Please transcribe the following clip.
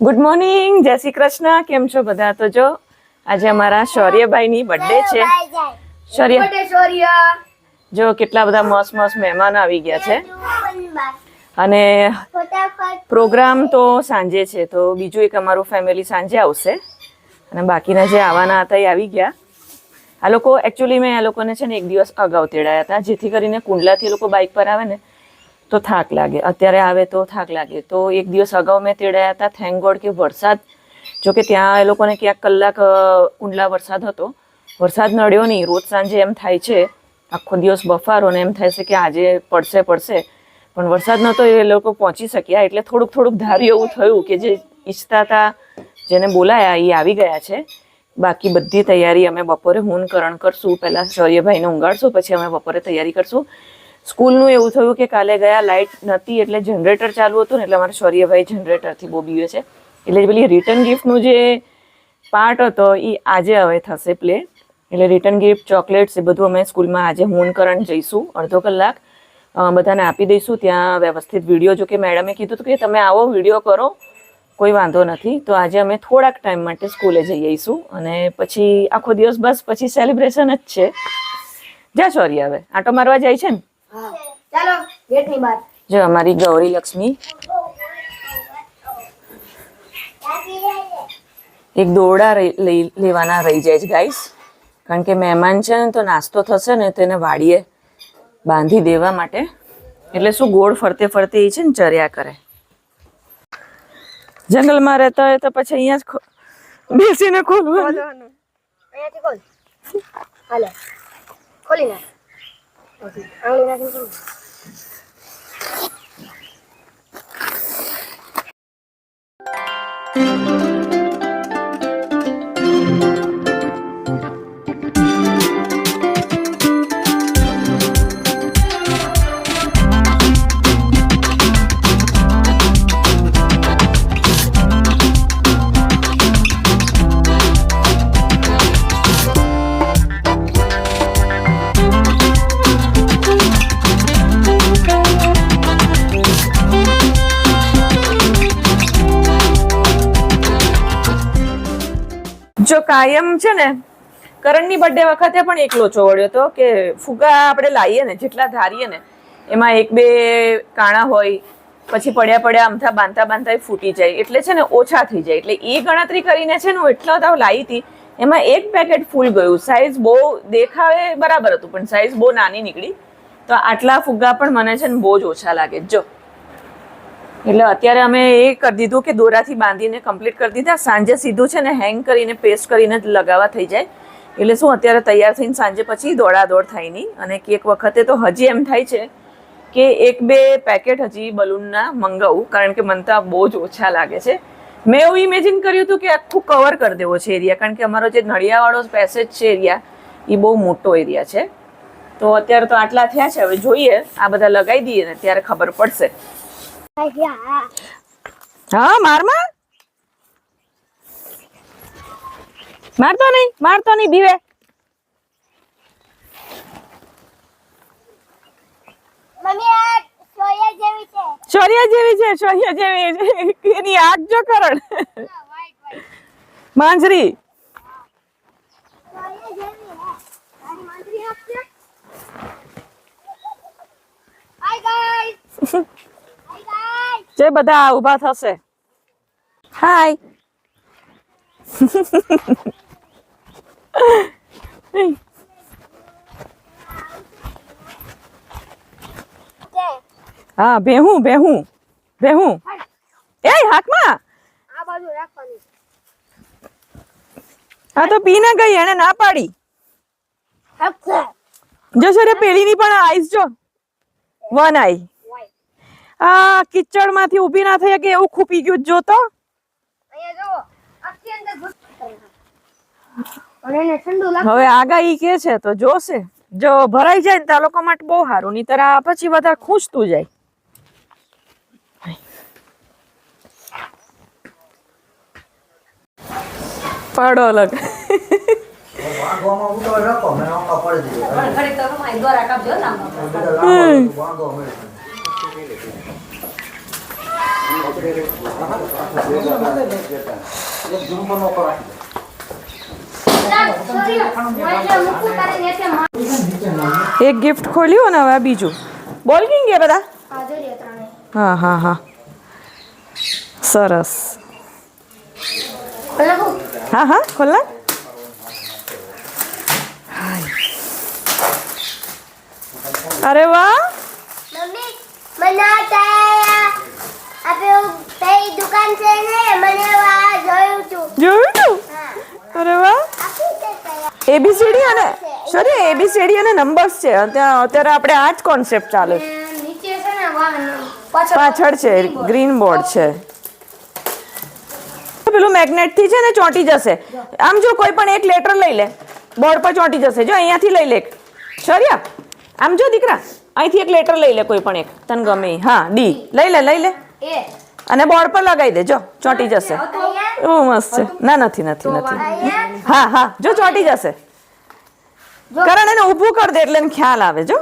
Good morning જય શ્રી કૃષ્ણ. કેમ છો બધા? તો જો આજે અમારા શૌર્યભાઈની બર્થડે છે. શૌર્ય શૌર્ય? જો કેટલા બધા મસ્ત મસ્ત મહેમાન આવી ગયા છે. અને પ્રોગ્રામ તો સાંજે છે તો બીજું એક અમારું ફેમિલી સાંજે આવશે. અને બાકીના જે આવવાના હતા એ આવી ગયા. આ લોકો એકચ્યુઅલી મેં આ લોકોને છે ને એક દિવસ અગાઉ તેડાયા હતા જેથી કરીને કુંડલાથી એ લોકો બાઇક પર આવે ને તો થાક લાગે. અત્યારે આવે તો થાક લાગે. તો એક દિવસ અગાઉ મેં તેડાયા હતા થેન્ક ગોડ કે વરસાદ, જો કે ત્યાં એ લોકોને ક્યાંક કલાક ઊંડલા વરસાદ હતો. વરસાદ નડ્યો નહીં. રોજ સાંજે એમ થાય છે, આખો દિવસ બફારો ને એમ થાય છે કે આજે પડશે પડશે. પણ વરસાદ નહોતો એ લોકો પહોંચી શક્યા. એટલે થોડુંક થોડુંક ધાર્યું એવું થયું કે જે ઈચ્છતા હતા, જેને બોલાયા એ આવી ગયા છે. બાકી બધી તૈયારી અમે બપોરે હું કરશું. પહેલાં સૌર્યભાઈને ઊંઘાડશું, પછી અમે બપોરે તૈયારી કરશું. સ્કૂલનું એવું થયું કે કાલે ગયા લાઇટ નહોતી એટલે જનરેટર ચાલુ હતું ને, એટલે અમારા શૌર્યભાઈ જનરેટરથી બોબીએ છે. એટલે પેલી રિટર્ન ગિફ્ટનું જે પાર્ટ હતો એ આજે હવે થશે પ્લે. એટલે રિટર્ન ગિફ્ટ, ચોકલેટ્સ, એ બધું અમે સ્કૂલમાં આજે હું કરણ જઈશું, અડધો કલાક. બધાને આપી દઈશું, ત્યાં વ્યવસ્થિત વીડિયો. જો કે મેડમે કીધું હતું કે તમે આવો, વીડિયો કરો, કોઈ વાંધો નથી. તો આજે અમે થોડાક ટાઈમ માટે સ્કૂલે જઈ આવીશું અને પછી આખો દિવસ બસ પછી સેલિબ્રેશન જ છે. જા સોરી હવે, આટો મારવા જાય છે ને? ચાલો ગેટની બહાર. જો અમારી ગૌરી લક્ષ્મી એક દોરડા લેવાના રહી જાય છે ગાઈસ કારણ કે મહેમાન છે ને તો નાસ્તો થશે ને તેને વાડીએ બાંધી દેવા માટે. એટલે શું ગોળ ફરતે ફરતે એ છે ને ચર્યા કરે. જંગલમાં રહેતા હોય તો પછી અહીંયા જ બેસીને ખોલવાનું. અહીંયાથી ખોલ. હાલે. ખોલી નાખ ઓકે, આંગળી નાખીને જો કાયમ છે ને, કરણની બર્થડે વખતે પણ એકલો ચોવડ્યો હતો કે ફુગા આપણે લાવીએ ને, જેટલા ધારીએ ને, એમાં એક બે કાણા હોય, પછી પડ્યા પડ્યા આમથા બાંધતા બાંધતા ફૂટી જાય, એટલે છે ને ઓછા થઈ જાય, એટલે એ ગણતરી કરીને છે ને હું એટલો તો લાવી હતી, એમાં એક પેકેટ ફૂલ ગયું સાઈઝ બહુ દેખાવે બરાબર હતું, પણ સાઈઝ બહુ નાની નીકળી, તો આટલા ફુગ્ગા પણ મને છે ને બહુ જ ઓછા લાગે. જો એટલે અત્યારે અમે એ કરી દીધું કે દોરાથી બાંધીને કમ્પ્લીટ કરી દીધા. સાંજે સીધું છે ને હેંગ કરીને પેસ્ટ કરીને જ લગાવવા થઈ જાય. એટલે શું અત્યારે તૈયાર થઈને સાંજે પછી દોડાદોડ થાય નહીં. અને કેક વખતે તો હજી એમ થાય છે કે એક બે પેકેટ હજી બલૂનના મંગાવું, કારણ કે મને તો આ બહુ જ ઓછા લાગે છે. મેં એવું ઇમેજિન કર્યું હતું કે આખું કવર કરી દેવો છે એરિયા, કારણ કે અમારો જે નળિયાવાળો પેસેજ છે એરિયા, એ બહુ મોટો એરિયા છે. તો અત્યારે તો આટલા થયા છે. હવે જોઈએ. આ બધા લગાવી દઈએ ને ત્યારે ખબર પડશે. હા મારમાં? મારતો નહીં મારતો નહીં બીવે જેવી છે. શૌર્ય જેવી છે શૌર્ય જેવી છે. એની આગ જો કરણ માંજરી સોયા જેવી હે તારી મંત્રી આપશે હાય ગાઈસ હાય બધા ઊભા થશે. હાય હા ભેહું ભેહું ભેહું. એ હાથમાં? આ બાજુ રાખવાની. આ તો પી ના ગઈ એને ના પાડી. જો સર પેલી ની પણ આઈસ જો. વન આઈ આ કિચડમાંથી ઊભી ના થઈ કે એવું ખૂપી ગયું. જો તો. હવે આગાહી કે છે તો જોશે. જો ભરાઈ જાય ને તો આ લોકો માટે બહુ સારું. નહીતર આ પછી વધારે ખૂંચતું જાય. પાડો અલગ. વાગવામાં ઉતો રકો મેં આંખા પડી દીધી ઘડી તો રમાય. દોરા કાપજો ને આમ. બધા રાખો વાંધો અમે એક જૂનું પણ ઉપર રાખી દે. ચાલ, sorry. મને મૂકું તારે નેચે માર- એક ગિફ્ટ ખોલ્યું અને હવે આ બીજું બોલ કિંગ ગયા બધા હા, જોઈ લે ત્રણે. હા હા હા સરસ ખોલો બહુ. હા હા ખોલ નાખ. અરે વાહ મમ્મી મને આ ટાયર આ પેલું પેલી દુકાન છે ને મને આ જોયું તું. જોયું તું? અરે વાહ. આપી દે ટાયર એબીસીડી અને sorry A B C D અને નંબર્સ છે. અત્યારે અત્યારે આપણે આ જ કોન્સેપ્ટ ચાલે છે. નીચે છે ને પાછળ પાછળ છે ગ્રીન બોર્ડ છે. પેલું મેગ્નેટથી છે ને ચોંટી જશે. આમ જો કોઈ પણ એક લેટર લઈ લે બોર્ડ પર ચોંટી જશે. જો અહીંયાથી લઈ લે. શૌર્ય આમ જો દીકરા અહીંથી એક લેટર લઈ લે કોઈ પણ એક. તને ગમે. હા ડી લઈ લે લઈ લે. અને બોર્ડ પર લગાવી દેજો ચોંટી જશે. એવું મસ્ત. છે ના નથી નથી નથી. હા હા જો ચોંટી જશે. કારણ એને ઊભું કર દે એટલે ખ્યાલ આવે જો.